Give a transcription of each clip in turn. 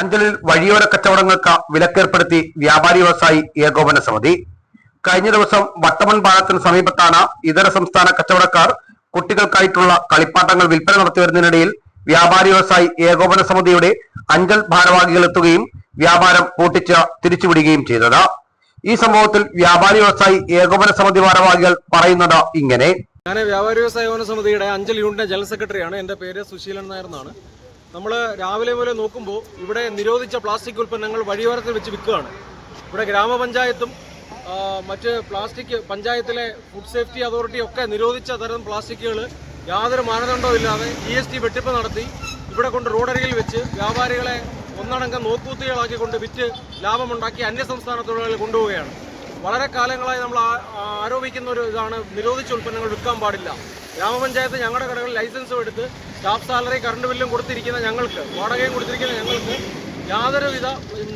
അഞ്ചലിൽ വഴിയോര കച്ചവടങ്ങൾക്ക് വിലക്കേർപ്പെടുത്തി വ്യാപാരി വ്യവസായി ഏകോപന സമിതി. കഴിഞ്ഞ ദിവസം വട്ടമൺ പാലത്തിന് സമീപത്താണ് ഇതര സംസ്ഥാന കച്ചവടക്കാർ കുട്ടികൾക്കായിട്ടുള്ള കളിപ്പാട്ടങ്ങൾ വിൽപ്പന നടത്തി വരുന്നതിനിടയിൽ വ്യാപാരി വ്യവസായി ഏകോപന സമിതിയുടെ അഞ്ചൽ ഭാരവാഹികൾ എത്തുകയും വ്യാപാരം പൂട്ടിച്ച് തിരിച്ചുവിടുകയും ചെയ്തത്. ഈ സംഭവത്തിൽ വ്യാപാരി വ്യവസായി ഏകോപന സമിതി ഭാരവാഹികൾ പറയുന്നത് ഇങ്ങനെ. ഞാൻ വ്യാപാരി വ്യവസായ സമിതിയുടെ അഞ്ചൽ യൂണിറ്റ് ജനറൽ സെക്രട്ടറിയാണ്. എന്റെ പേര് സുശീലൻ നായർ എന്നാണ്. നമ്മൾ രാവിലെ മുതൽ നോക്കുമ്പോൾ ഇവിടെ നിരോധിച്ച പ്ലാസ്റ്റിക് ഉൽപ്പന്നങ്ങൾ വഴിയോരത്തിൽ വെച്ച് വിൽക്കുകയാണ്. ഇവിടെ ഗ്രാമപഞ്ചായത്തും മറ്റ് പ്ലാസ്റ്റിക് പഞ്ചായത്തിലെ ഫുഡ് സേഫ്റ്റി അതോറിറ്റി ഒക്കെ നിരോധിച്ച തരം പ്ലാസ്റ്റിക്കുകൾ യാതൊരു മാനദണ്ഡവും ഇല്ലാതെ ജി എസ് ടി വെട്ടിപ്പ് നടത്തി ഇവിടെ കൊണ്ട് റോഡരികിൽ വെച്ച് വ്യാപാരികളെ ഒന്നടങ്കം നോക്കൂത്തികളാക്കിക്കൊണ്ട് വിറ്റ് ലാഭമുണ്ടാക്കി അന്യസംസ്ഥാന തൊഴിലാളികൾ കൊണ്ടുപോവുകയാണ്. വളരെ കാലങ്ങളായി നമ്മൾ ആരോപിക്കുന്ന ഒരു ഇതാണ് നിരോധിച്ച ഉൽപ്പന്നങ്ങൾ വിൽക്കാൻ പാടില്ല. ഗ്രാമപഞ്ചായത്ത് ഞങ്ങളുടെ കടകളിൽ ലൈസൻസും എടുത്ത് സ്റ്റാഫ് സാലറി കറണ്ട് ബില്ലും കൊടുത്തിരിക്കുന്ന ഞങ്ങൾക്ക് വാടകയും കൊടുത്തിരിക്കുന്ന ഞങ്ങൾക്ക് യാതൊരുവിധ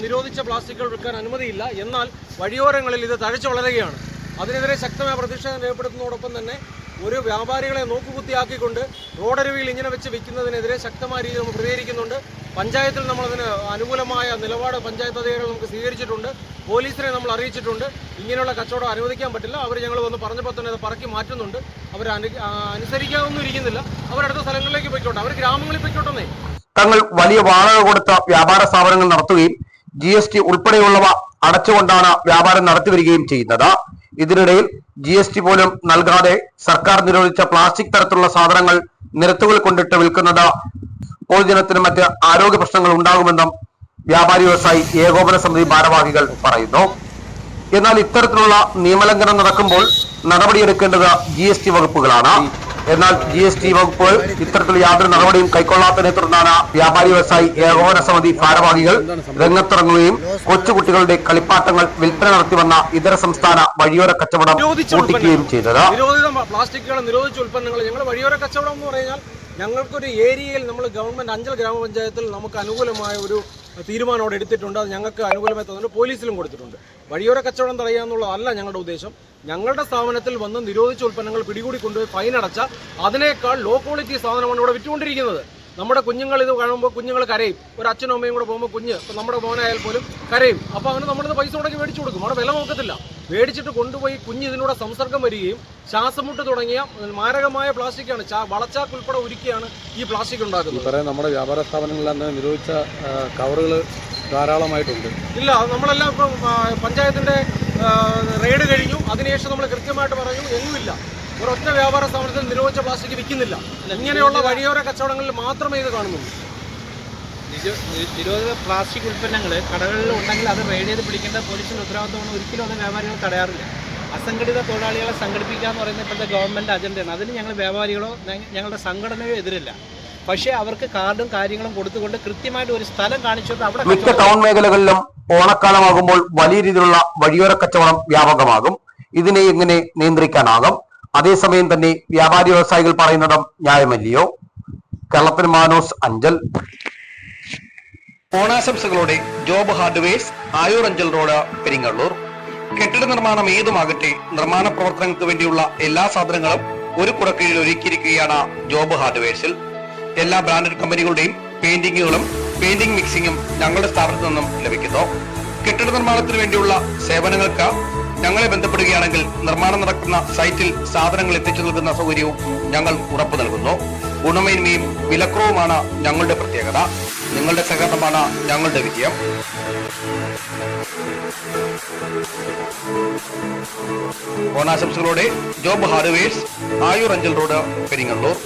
നിരോധിച്ച പ്ലാസ്റ്റിക്കുകൾ വിൽക്കാൻ അനുമതിയില്ല. എന്നാൽ വഴിയോരങ്ങളിൽ ഇത് തഴച്ചു വളരുകയാണ്. അതിനെതിരെ ശക്തമായ പ്രതിഷേധം രേഖപ്പെടുത്തുന്നതോടൊപ്പം തന്നെ ഒരു വ്യാപാരികളെ നോക്കുകുത്തിയാക്കിക്കൊണ്ട് റോഡരുവിയിൽ ഇങ്ങനെ വെച്ച് വിൽക്കുന്നതിനെതിരെ ശക്തമായ രീതിയിൽ നമ്മൾ പ്രതികരിക്കുന്നുണ്ട്. പഞ്ചായത്തിൽ നമ്മളതിന് അനുകൂലമായ നിലപാട് പഞ്ചായത്ത് അധികാരികൾ നമുക്ക് സ്വീകരിച്ചിട്ടുണ്ട്. പോലീസിനെ നമ്മൾ അറിയിച്ചിട്ടുണ്ട്. ഇങ്ങനെയുള്ള കച്ചവടം അനുവദിക്കാൻ പറ്റില്ല. അവർ ഞങ്ങൾ വന്ന് പറഞ്ഞപ്പോൾ തന്നെ അത് പറക്കി മാറ്റുന്നുണ്ട്. അവർ അനു ആ, അനുസരിക്കാനൊന്നും ഇരിക്കുന്നില്ല. അവരടുത്ത സ്ഥലങ്ങളിലേക്ക് പോയിക്കോട്ടെ. അവർ ഗ്രാമങ്ങളിൽ പോയിക്കോട്ടെന്നേ. തങ്ങൾ വലിയ വാടക കൊടുത്ത വ്യാപാര സ്ഥാപനങ്ങൾ നടത്തുകയും ജി എസ് ടി ഉൾപ്പെടെയുള്ളവ അടച്ചുകൊണ്ടാണ് വ്യാപാരം നടത്തിവരികയും ചെയ്യുന്നത്. ഇതിനിടയിൽ ജി എസ് ടി പോലും നൽകാതെ സർക്കാർ നിരോധിച്ച പ്ലാസ്റ്റിക് തരത്തിലുള്ള സാധനങ്ങൾ നിരത്തുകൾ കൊണ്ടിട്ട് വിൽക്കുന്നത് പൊതുജനത്തിന് മറ്റ് ആരോഗ്യ പ്രശ്നങ്ങൾ ഉണ്ടാകുമെന്നും വ്യാപാരി വ്യവസായി ഏകോപന സമിതി ഭാരവാഹികൾ പറയുന്നു. എന്നാൽ ഇത്തരത്തിലുള്ള നിയമലംഘനം നടക്കുമ്പോൾ നടപടിയെടുക്കേണ്ടത് ജി എസ് ടി വകുപ്പുകളാണ്. എന്നാൽ ജി എസ് ടി വകുപ്പ് ഇത്തരത്തിൽ യാതൊരു നടപടിയും കൈക്കൊള്ളാത്തതിനെ തുടർന്നാണ് വ്യാപാരി വ്യവസായി ഏകോപന സമിതി ഭാരവാഹികൾ രംഗത്തിറങ്ങുകയും കൊച്ചുകുട്ടികളുടെ കളിപ്പാട്ടങ്ങൾ വിൽപ്പന നടത്തി വന്ന ഇതര സംസ്ഥാന വഴിയോര കച്ചവടം നിരോധിച്ച പൂട്ടിക്കുകയും ചെയ്തത്. നിരോധിത പ്ലാസ്റ്റിക്കുകൾ നിരോധിച്ച ഉൽപ്പന്നങ്ങൾ. ഞങ്ങൾ വഴിയോര കച്ചവടം എന്ന് പറഞ്ഞാൽ ഞങ്ങൾക്കൊരു ഏരിയയിൽ നമ്മൾ ഗവൺമെന്റ് അഞ്ചൽ ഗ്രാമപഞ്ചായത്തിൽ നമുക്ക് അനുകൂലമായ ഒരു തീരുമാനം എടുത്തിട്ടുണ്ട്. അത് ഞങ്ങൾക്ക് അനുകൂലമായി തന്നിട്ട് പോലീസിലും കൊടുത്തിട്ടുണ്ട്. വഴിയോര കച്ചവടം തടയാന്നുള്ളതല്ല ഞങ്ങളുടെ ഉദ്ദേശം. ഞങ്ങളുടെ സ്ഥാപനത്തിൽ വന്ന് നിരോധിച്ച ഉൽപ്പന്നങ്ങൾ പിടികൂടി കൊണ്ടുപോയി ഫൈൻ അടച്ച അതിനേക്കാൾ ലോ ക്വാളിറ്റി സാധനമാണ് ഇവിടെ വിറ്റുകൊണ്ടിരിക്കുന്നത്. നമ്മുടെ കുഞ്ഞുങ്ങൾ ഇത് കാണുമ്പോൾ കുഞ്ഞുങ്ങൾ കരയും. ഒരു അച്ഛനും അമ്മയും കൂടെ പോകുമ്പോൾ കുഞ്ഞ് ഇപ്പം നമ്മുടെ മോനായാൽ പോലും കരയും. അപ്പോൾ അവന് നമ്മളിത് പൈസ മുടക്കി മേടിച്ചു കൊടുക്കും. അവിടെ വില നോക്കത്തില്ല. മേടിച്ചിട്ട് കൊണ്ടുപോയി കുഞ്ഞ് ഇതിനൂടെ സംസർഗം വരികയും ശ്വാസമുട്ട് തുടങ്ങിയ മാരകമായ പ്ലാസ്റ്റിക്കാണ്. വളച്ചാക്ക് ഉൾപ്പെടെ ഒരുക്കിയാണ് ഈ പ്ലാസ്റ്റിക് ഉണ്ടാക്കുന്നത്. പറയാൻ നമ്മുടെ വ്യാപാര സ്ഥാപനങ്ങളിൽ തന്നെ നിരോധിച്ച കവറുകൾ ധാരാളമായിട്ടുണ്ട്. ഇല്ല നമ്മളെല്ലാം ഇപ്പം പഞ്ചായത്തിന്റെ പഞ്ചായത്തിന്റെ റെയ്ഡ് കഴിഞ്ഞു. അതിനുശേഷം നമ്മൾ കൃത്യമായിട്ട് പറഞ്ഞു എങ്ങുമില്ല ഒരൊറ്റ വ്യാപാര സ്ഥാപനത്തിൽ നിരോധിച്ച പ്ലാസ്റ്റിക് വിൽക്കുന്നില്ല. ഇങ്ങനെയുള്ള വഴിയോര കച്ചവടങ്ങളിൽ മാത്രമേ ഇത് കാണുന്നുള്ളൂ. നിരോധിത പ്ലാസ്റ്റിക് ഉൽപ്പന്നങ്ങൾ കടകളിൽ ഉണ്ടെങ്കിൽ അത് റെയ്ഡ് ചെയ്ത് പിടിക്കേണ്ട പോലീസിന്റെ ഉത്തരവാദിത്തമാണ്. ഒരിക്കലും അത് വ്യാപാരികൾ തടയാറില്ല. അസംഘടിത തൊഴിലാളികളെ സംഘടിപ്പിക്കുക എന്ന് പറയുന്ന ഇപ്പോഴത്തെ ഗവൺമെന്റ് അജണ്ടയാണ്. അതിന് ഞങ്ങൾ വ്യാപാരികളോ ഞങ്ങളുടെ സംഘടനയോ എതിരില്ല. പക്ഷേ അവർക്ക് കാർഡും കാര്യങ്ങളും കൊടുത്തുകൊണ്ട് കൃത്യമായിട്ട് ഒരു സ്ഥലം കാണിച്ചുകൊണ്ട് അവിടെ മിക്ക ടൗൺ മേഖലകളിലും ഓണക്കാലമാകുമ്പോൾ വലിയ രീതിയിലുള്ള വഴിയോര കച്ചവടം വ്യാപകമാകും. ഇതിനെ എങ്ങനെ നിയന്ത്രിക്കാനാകും? അതേസമയം തന്നെ വ്യാപാരി വ്യവസായികൾ പറയുന്നതും ന്യായമല്ലയോ? കേരളത്തിൽ മാനോസ് അഞ്ചൽ. ഓണാശംസകളോടെ job hardwares Ayur Anchal road Peringallur. കെട്ടിട നിർമ്മാണം ഏതുമാകട്ടെ നിർമ്മാണ പ്രവർത്തനങ്ങൾക്ക് വേണ്ടിയുള്ള എല്ലാ സാധനങ്ങളും ഒരു കുടക്കീഴിൽ ഒരുക്കിയിരിക്കുകയാണ് ജോബ് ഹാർഡ്വെയർസിൽ. എല്ലാ ബ്രാൻഡഡ് കമ്പനികളുടെയും പെയിന്റിങ്ങുകളും പെയിന്റിംഗ് മിക്സിങ്ങും ഞങ്ങളുടെ സ്ഥാപനത്തിൽ നിന്നും ലഭിക്കുന്നു. കെട്ടിട നിർമ്മാണത്തിന് വേണ്ടിയുള്ള സേവനങ്ങൾക്ക് ഞങ്ങളെ ബന്ധപ്പെടുകയാണെങ്കിൽ നിർമ്മാണം നടക്കുന്ന സൈറ്റിൽ സാധനങ്ങൾ എത്തിച്ചു നൽകുന്ന സൗകര്യവും ഞങ്ങൾ ഉറപ്പു നൽകുന്നു. ഗുണമേന്മയും വിലക്കുറവുമാണ് ഞങ്ങളുടെ പ്രത്യേകത. നിങ്ങളുടെ സഹകരണമാണ് ഞങ്ങളുടെ വിജയം. ഓണാശംസകളോടെ job hardwares Ayur Anchal road Peringallur